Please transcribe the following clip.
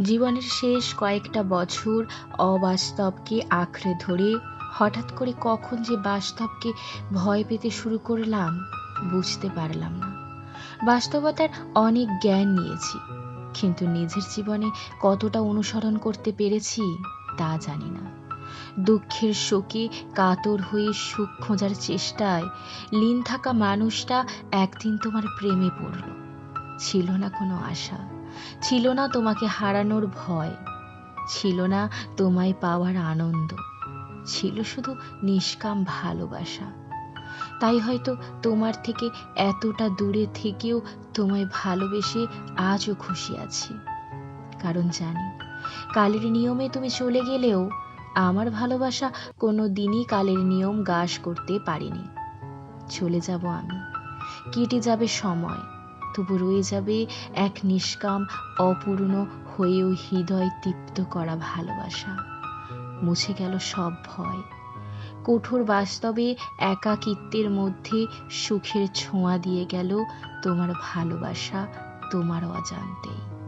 জীবনের শেষ কয়েকটা বছর অবাস্তবকে আঁকড়ে ধরে হঠাৎ করে কখন যে বাস্তবকে ভয় পেতে শুরু করলাম, বুঝতে পারলাম না। বাস্তবতার অনেক জ্ঞান নিয়েছি, কিন্তু নিজের জীবনে কতটা অনুসরণ করতে পেরেছি, তা জানি না। দুঃখের শোকে কাতর হয়ে সুখ খোঁজার চেষ্টায়, লীন থাকা মানুষটা একদিন তোমার প্রেমে পড়ল। ছিল না কোনো আশা, ছিল না তোমাকে হারানোর ভয়, ছিল না তোমায় পাওয়ার আনন্দ, ছিল শুধু নিষ্কাম ভালোবাসা। তাই হয়তো তোমার থেকে এতটা দূরে থেকেও তোমায় ভালোবেসে আজও খুশি আছি। কারণ জানি, কালের নিয়মে তুমি চলে গেলেও আমার ভালোবাসা কোনো দিনই কালের নিয়ম গাস করতে পারিনি। চলে যাব আমি, কেটে যাবে সময় তবু রয়ে যাবে। এক নিষ্কাম, অপূর্ণ হয়েও হৃদয় তৃপ্ত করা ভালোবাসা। মুছে গেল সব ভয়। কঠোর বাস্তবে একাকিত্বের মধ্যে সুখের ছোঁয়া দিয়ে গেল তোমার ভালোবাসা, তোমার অজান্তেই।